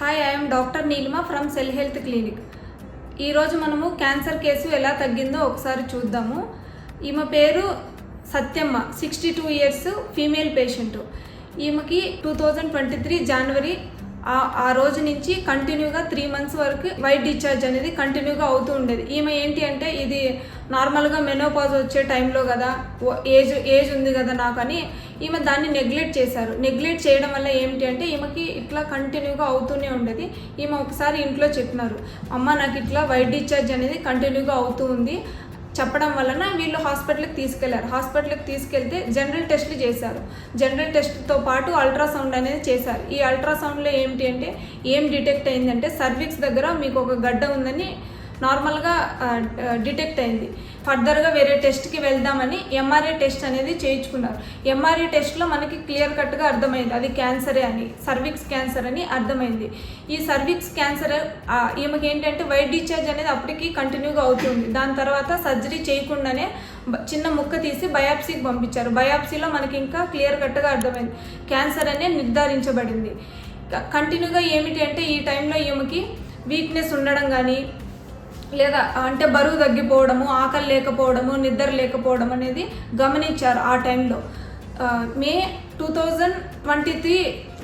Hi I'm doctor Neelima from cell health clinic ఈరోజు మనము cancer case ఎలా తగ్గిందో ఒకసారి చూద్దాము. ఈమె పేరు Satyamma sixty two years female patient ఈమెకి two thousand twenty three January ఆ రోజు నుంచి కంటిన్యూగా త్రీ మంత్స్ వరకు వైట్ డిశ్చార్జ్ అనేది కంటిన్యూగా అవుతూ ఉండేది. ఈమె ఏంటి అంటే ఇది నార్మల్గా మెనోపాజ్ వచ్చే టైంలో కదా ఓ- ఏజ్ ఏజ్ ఉంది కదా నాకు అని ఈమె దాన్ని నెగ్లెక్ట్ చేశారు. నెగ్లెక్ట్ చేయడం వల్ల ఏంటి అంటే ఈమెకి ఇట్లా కంటిన్యూగా అవుతూనే ఉండేది. ఈమె ఒకసారి ఇంట్లో చెప్పినారు అమ్మ నాకు ఇట్లా వైట్ డిశ్చార్జ్ అనేది కంటిన్యూగా అవుతూ ఉంది. చెప్పడం వలన వీళ్ళు హాస్పిటల్కి తీసుకెళ్ళారు. హాస్పిటల్కి తీసుకెళ్తే జనరల్ టెస్ట్లు చేశారు. జనరల్ టెస్ట్తో పాటు అల్ట్రాసౌండ్ అనేది చేశారు. ఈ అల్ట్రాసౌండ్లో ఏంటి అంటే ఏం డిటెక్ట్ అయిందంటే సర్వీక్స్ దగ్గర మీకు ఒక గడ్డ ఉందని నార్మల్గా డిటెక్ట్ అయింది. ఫర్దర్గా వేరే టెస్ట్కి వెళ్దామని ఎంఆర్ఏ టెస్ట్ అనేది చేయించుకున్నారు. ఎంఆర్ఏ టెస్ట్లో మనకి క్లియర్ కట్గా అర్థమైంది. అది క్యాన్సరే అని సర్విక్స్ క్యాన్సర్ అని అర్థమైంది. ఈ సర్విక్స్ క్యాన్సర్ ఈమెకి ఏంటంటే వైట్ డిశ్చార్జ్ అనేది అప్పటికి కంటిన్యూగా అవుతుంది. దాని తర్వాత సర్జరీ చేయకుండానే చిన్న ముక్క తీసి బయాప్సీకి పంపించారు. బయాప్సీలో మనకి ఇంకా క్లియర్ కట్గా అర్థమైంది. క్యాన్సర్ అనే నిర్ధారించబడింది. కంటిన్యూగా ఏమిటి అంటే ఈ టైంలో ఈమెకి వీక్నెస్ ఉండడం కానీ లేదా అంటే బరువు తగ్గిపోవడము ఆకలి లేకపోవడము నిద్ర లేకపోవడం అనేది గమనించారు ఆ టైంలో. May two thousand twenty three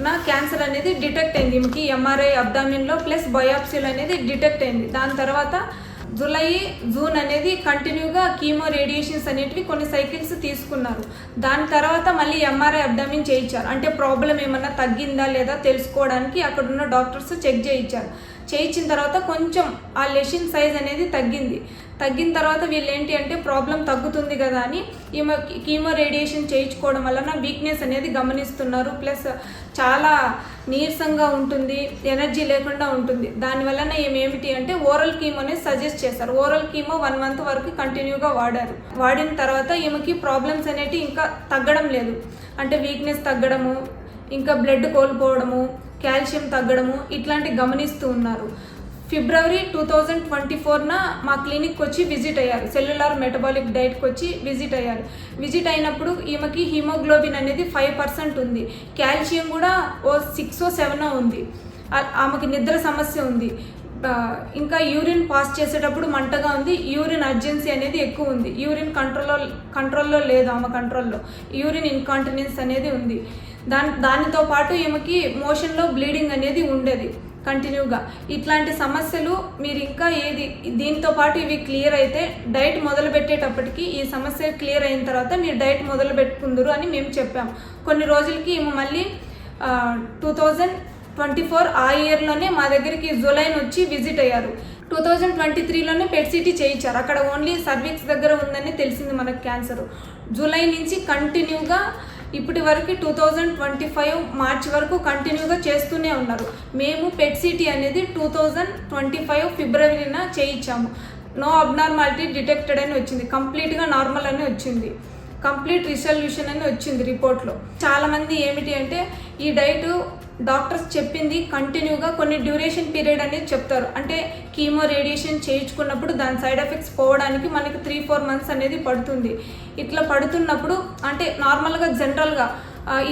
నా క్యాన్సర్ అనేది డిటెక్ట్ అయింది. ఈమెకి ఎంఆర్ఐ అబ్డామిన్లో ప్లస్ బయాప్సీలు అనేది డిటెక్ట్ అయింది. దాని తర్వాత జూలై జూన్ అనేది కంటిన్యూగా కీమో రేడియేషన్స్ అనేటివి కొన్ని సైకిల్స్ తీసుకున్నారు. దాని తర్వాత మళ్ళీ ఎంఆర్ఐ అబ్డామిన్ చేయించారు. అంటే ప్రాబ్లం ఏమన్నా తగ్గిందా లేదా తెలుసుకోవడానికి అక్కడున్న డాక్టర్స్ చెక్ చేయించారు. చేయించిన తర్వాత కొంచెం ఆ లెషన్ సైజ్ అనేది తగ్గింది. తగ్గిన తర్వాత వీళ్ళు ఏంటి అంటే ప్రాబ్లం తగ్గుతుంది కదా అని ఈమె కీమో రేడియేషన్ చేయించుకోవడం వలన వీక్నెస్ అనేది గమనిస్తున్నారు. ప్లస్ చాలా నీరసంగా ఉంటుంది ఎనర్జీ లేకుండా ఉంటుంది. దాని వలన అంటే ఓరల్ కీమో అనేది సజెస్ట్ చేస్తారు ఓరల్ కీమో వన్ మంత్ వరకు కంటిన్యూగా వాడారు. వాడిన తర్వాత ఈమెకి ప్రాబ్లమ్స్ అనేటివి ఇంకా తగ్గడం లేదు. అంటే వీక్నెస్ తగ్గడము ఇంకా బ్లడ్ కోల్పోవడము కాల్షియం తగ్గడము ఇట్లాంటి గమనిస్తూ ఉన్నారు. ఫిబ్రవరి టూ థౌజండ్ ట్వంటీ ఫోర్న మా క్లినిక్కి వచ్చి విజిట్ అయ్యారు. సెల్యులార్ మెటబాలిక్ డైట్కి వచ్చి విజిట్ అయ్యారు. విజిట్ అయినప్పుడు ఈమెకి హీమోగ్లోబిన్ అనేది ఫైవ్ పర్సెంట్ ఉంది. కాల్షియం కూడా ఓ సిక్స్ ఓ సెవెన్ ఉంది. ఆమెకి నిద్ర సమస్య ఉంది. ఇంకా యూరిన్ పాస్ చేసేటప్పుడు మంటగా ఉంది. యూరిన్ అర్జెన్సీ అనేది ఎక్కువ ఉంది. యూరిన్ కంట్రోల్లో కంట్రోల్లో లేదు ఆమె కంట్రోల్లో. యూరిన్ ఇన్కాంటినెన్స్ అనేది ఉంది. దాని దానితో పాటు ఈమెకి మోషన్లో బ్లీడింగ్ అనేది ఉండేది కంటిన్యూగా. ఇట్లాంటి సమస్యలు మీరు ఇంకా ఏది దీంతో పాటు ఇవి క్లియర్ అయితే డైట్ మొదలు పెట్టేటప్పటికి ఈ సమస్య క్లియర్ అయిన తర్వాత మీరు డైట్ మొదలు పెట్టుకుందరు అని మేము చెప్పాం. కొన్ని రోజులకి ఈమె మళ్ళీ టూ థౌజండ్ ట్వంటీ ఫోర్ ఆ ఇయర్లోనే మా దగ్గరికి జులైన్ వచ్చి విజిట్ అయ్యారు. టూ థౌజండ్ ట్వంటీ త్రీలోనే పెట్ సిటీ చేయించారు. అక్కడ ఓన్లీ సర్వీక్స్ దగ్గర ఉందని తెలిసింది మనకు క్యాన్సర్. జూలై నుంచి కంటిన్యూగా ఇప్పటి వరకు two thousand twenty five March వరకు కంటిన్యూగా చేస్తూనే ఉన్నారు. మేము పెట్ సిటీ అనేది టూ థౌజండ్ ట్వంటీ ఫైవ్ ఫిబ్రవరిన చేయించాము. నో అబ్నార్మాలిటీ డిటెక్టెడ్ అని వచ్చింది. కంప్లీట్గా నార్మల్ అని వచ్చింది. కంప్లీట్ రిసల్యూషన్ అని వచ్చింది రిపోర్ట్లో. చాలామంది ఏమిటి అంటే ఈ డైట్ డాక్టర్స్ చెప్పింది కంటిన్యూగా కొన్ని డ్యూరేషన్ పీరియడ్ అనేది చెప్తారు. అంటే కీమో రేడియేషన్ చేయించుకున్నప్పుడు దాని సైడ్ ఎఫెక్ట్స్ పోవడానికి మనకి త్రీ ఫోర్ మంత్స్ అనేది పడుతుంది. ఇట్లా పడుతున్నప్పుడు అంటే నార్మల్గా జనరల్గా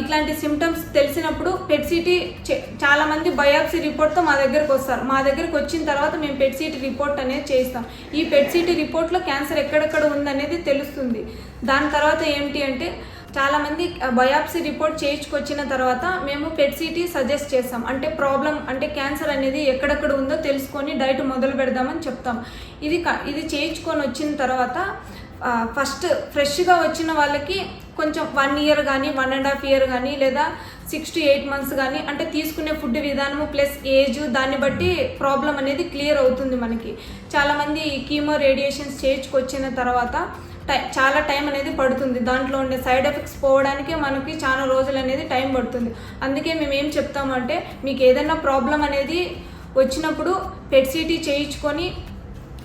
ఇట్లాంటి సిమ్టమ్స్ తెలిసినప్పుడు పెట్సిటీ చాలామంది బయాప్సీ రిపోర్ట్తో మా దగ్గరకు వస్తారు. మా దగ్గరకు వచ్చిన తర్వాత మేము పెట్సిటీ రిపోర్ట్ అనేది చేస్తాం ఈ పెట్సిటీ రిపోర్ట్లో క్యాన్సర్ ఎక్కడెక్కడ ఉందనేది తెలుస్తుంది. దాని తర్వాత ఏంటి అంటే చాలామంది బయాప్సీ రిపోర్ట్ చేయించుకొచ్చిన తర్వాత మేము పెట్సిటీ సజెస్ట్ చేస్తాం. అంటే ప్రాబ్లం అంటే క్యాన్సర్ అనేది ఎక్కడెక్కడ ఉందో తెలుసుకొని డైట్ మొదలు పెడదామని చెప్తాం. ఇది ఇది చేయించుకొని వచ్చిన తర్వాత ఫస్ట్ ఫ్రెష్గా వచ్చిన వాళ్ళకి కొంచెం వన్ ఇయర్ కానీ వన్ అండ్ హాఫ్ ఇయర్ కానీ లేదా సిక్స్ టు ఎయిట్ మంత్స్ కానీ అంటే తీసుకునే ఫుడ్ విధానము ప్లస్ ఏజ్ దాన్ని బట్టి ప్రాబ్లం అనేది క్లియర్ అవుతుంది మనకి. చాలామంది ఈ కీమో రేడియేషన్స్ చేయించుకొచ్చిన తర్వాత టై చాలా టైం అనేది పడుతుంది. దాంట్లో ఉండే సైడ్ ఎఫెక్ట్స్ పోవడానికి మనకి చాలా రోజులు అనేది టైం పడుతుంది. అందుకే మేము ఏం చెప్తామంటే మీకు ఏదైనా ప్రాబ్లం అనేది వచ్చినప్పుడు పెట్సిటీ చేయించుకొని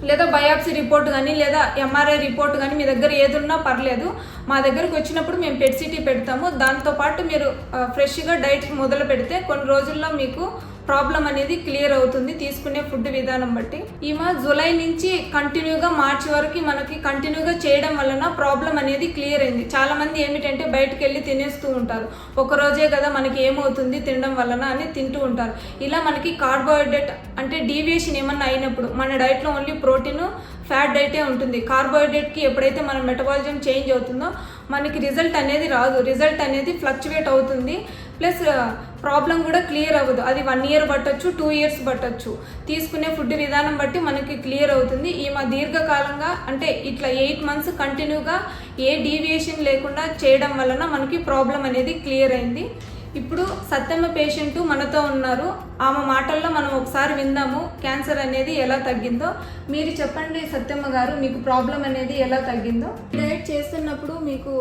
లేదా బయాప్సీ రిపోర్ట్ కానీ లేదా ఎంఆర్ఐ రిపోర్ట్ కానీ మీ దగ్గర ఏది ఉన్నా పర్లేదు. మా దగ్గరకు వచ్చినప్పుడు మేము పెట్సిటీ పెడతాము. దాంతోపాటు మీరు ఫ్రెష్గా డైట్ మొదలు పెడితే కొన్ని రోజుల్లో మీకు ప్రాబ్లం అనేది క్లియర్ అవుతుంది. తీసుకునే ఫుడ్ విధానం బట్టి. ఈమె జూలై నుంచి కంటిన్యూగా మార్చి వరకు మనకి కంటిన్యూగా చేయడం వలన ప్రాబ్లం అనేది క్లియర్ అయింది. చాలా మంది ఏమిటంటే బయటకు వెళ్ళి తినేస్తూ ఉంటారు. ఒక రోజే కదా మనకి ఏమవుతుంది తినడం వలన అని తింటూ ఉంటారు. ఇలా మనకి కార్బోహైడ్రేట్ అంటే డీవియేషన్ ఏమన్నా అయినప్పుడు మన డైట్లో ఓన్లీ ప్రోటీన్ ఫ్యాట్ డైటే ఉంటుంది. కార్బోహైడ్రేట్కి ఎప్పుడైతే మన మెటబాలిజం చేంజ్ అవుతుందో మనకి రిజల్ట్ అనేది రాదు. రిజల్ట్ అనేది ఫ్లక్చువేట్ అవుతుంది. ప్లస్ ప్రాబ్లం కూడా క్లియర్ అవ్వదు. అది వన్ ఇయర్ పట్టొచ్చు టూ ఇయర్స్ పట్టొచ్చు. తీసుకునే ఫుడ్ విధానం బట్టి మనకి క్లియర్ అవుతుంది. ఈ మా దీర్ఘకాలంగా అంటే ఇట్లా ఎయిట్ మంత్స్ కంటిన్యూగా ఏ డీవియేషన్ లేకుండా చేయడం వలన మనకి ప్రాబ్లం అనేది క్లియర్ అయింది. ఇప్పుడు సత్యమ్మ పేషెంట్ మనతో ఉన్నారు. ఆమె మాటల్లో మనం ఒకసారి విందాము క్యాన్సర్ అనేది ఎలా తగ్గిందో. మీరు చెప్పండి సత్యమ్మ గారు మీకు ప్రాబ్లం అనేది ఎలా తగ్గిందో. డైట్ చేస్తున్నప్పుడు మీకు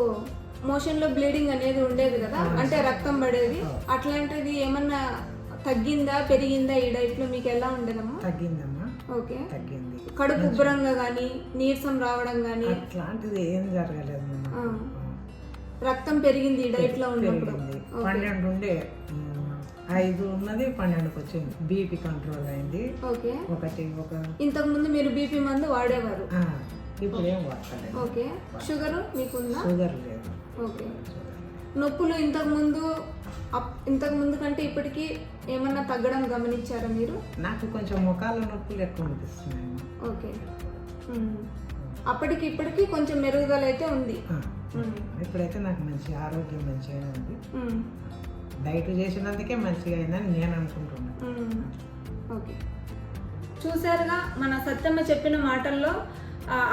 మోషన్లో బ్లీడింగ్ అనేది ఉండేది కదా అంటే రక్తం పడేది. అట్లాంటిది ఏమన్నా తగ్గిందా పెరిగిందా? ఈ డైట్లో మీకు ఎలా ఉండేదమ్మా? తగ్గిందమ్మా. ఓకే. తగ్గింది. కడుపు ఉబ్బరంగా కానీ నీరసం రావడం కానీ. అట్లాంటిది ఏం జరగలేదు. రక్తం పెరిగింది ఈ డైట్లో ఉన్నప్పుడు. ఓకే. పన్నెండు ఉండే ఐదు ఉన్నది పన్నెండుకి వచ్చింది. బీపీ కంట్రోల్ అయింది. ఓకే. ఒకటి ఒక ఇంతకు ముందు మీరు బీపీ మందు వాడేవారు? ఇప్పుడు ఏం వాడలేదు. ఓకే. షుగర్ మీకుందా? షుగర్ లేదు. ఓకే. నొప్పులు ఇంతకు ముందు అప్- ఇంతకు ముందు కంటే ఇప్పటికి ఏమన్నా తగ్గడం గమనించారా మీరు? నాకు కొంచెం ముఖాల నొప్పులు ఎక్కువ అనిపిస్తున్నాయి ఓకే. అప్పటికి ఇప్పటికి కొంచెం మెరుగుదల అయితే ఉంది. ఇప్పుడైతే నాకు మంచి ఆరోగ్యం మంచిగా ఉంది. డైట్ చేసినందుకే మంచిగా అయిందని నేను అనుకుంటున్నాను. ఓకే. చూసారుగా మన సత్యమ్మ చెప్పిన మాటల్లో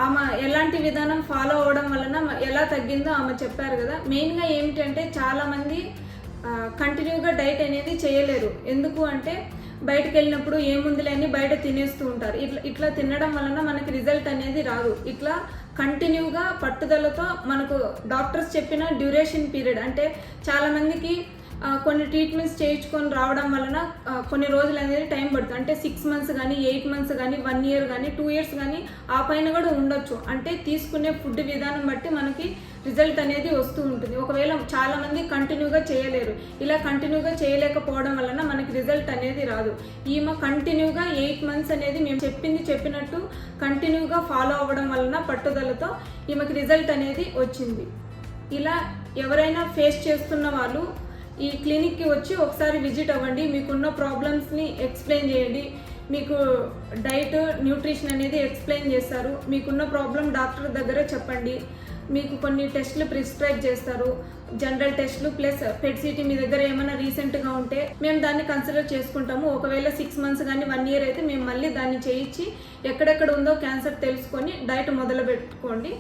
ఆమె ఎలాంటి విధానం ఫాలో అవడం వలన ఎలా తగ్గిందో ఆమె చెప్పారు కదా. మెయిన్గా ఏమిటంటే చాలామంది కంటిన్యూగా డైట్ అనేది చేయలేరు. ఎందుకు అంటే బయటకు వెళ్ళినప్పుడు ఏముందిలే అని బయట తినేస్తూ ఉంటారు. ఇట్లా ఇట్లా తినడం వలన మనకి రిజల్ట్ అనేది రాదు. ఇట్లా కంటిన్యూగా పట్టుదలతో మనకు డాక్టర్స్ చెప్పిన డ్యూరేషన్ పీరియడ్ అంటే చాలామందికి కొన్ని ట్రీట్మెంట్స్ చేయించుకొని రావడం వలన కొన్ని రోజులు అనేది టైం పడుతుంది. అంటే సిక్స్ మంత్స్ కానీ ఎయిట్ మంత్స్ కానీ వన్ ఇయర్ కానీ టూ ఇయర్స్ కానీ ఆ పైన కూడా ఉండొచ్చు. అంటే తీసుకునే ఫుడ్ విధానం బట్టి మనకి రిజల్ట్ అనేది వస్తూ ఉంటుంది. ఒకవేళ చాలామంది కంటిన్యూగా చేయలేరు. ఇలా కంటిన్యూగా చేయలేకపోవడం వలన మనకి రిజల్ట్ అనేది రాదు. ఈమె కంటిన్యూగా ఎయిట్ మంత్స్ అనేది మేము చెప్పింది చెప్పినట్టు కంటిన్యూగా ఫాలో అవ్వడం వలన పట్టుదలతో ఈమెకి రిజల్ట్ అనేది వచ్చింది. ఇలా ఎవరైనా ఫేస్ చేస్తున్న వాళ్ళు ఈ క్లినిక్కి వచ్చి ఒకసారి విజిట్ అవ్వండి. మీకున్న ప్రాబ్లమ్స్ని ఎక్స్ప్లెయిన్ చేయండి. మీకు డైట్ న్యూట్రిషన్ అనేది ఎక్స్ప్లెయిన్ చేస్తారు. మీకున్న ప్రాబ్లం డాక్టర్ దగ్గర చెప్పండి. మీకు కొన్ని టెస్ట్లు ప్రిస్క్రైబ్ చేస్తారు. జనరల్ టెస్ట్లు ప్లస్ పెట్ సిటీ మీ దగ్గర ఏమైనా రీసెంట్గా ఉంటే మేము దాన్ని కన్సిడర్ చేసుకుంటాము. ఒకవేళ సిక్స్ మంత్స్ కానీ వన్ ఇయర్ అయితే మేము మళ్ళీ దాన్ని చేయించి ఎక్కడెక్కడ ఉందో క్యాన్సర్ తెలుసుకొని డైట్ మొదలు పెట్టుకోండి.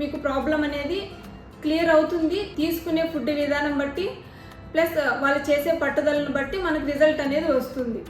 మీకు ప్రాబ్లం అనేది క్లియర్ అవుతుంది. తీసుకునే ఫుడ్ విధానం బట్టి ప్లస్ వాళ్ళు చేసే పట్టుదలను బట్టి మనకు రిజల్ట్ అనేది వస్తుంది.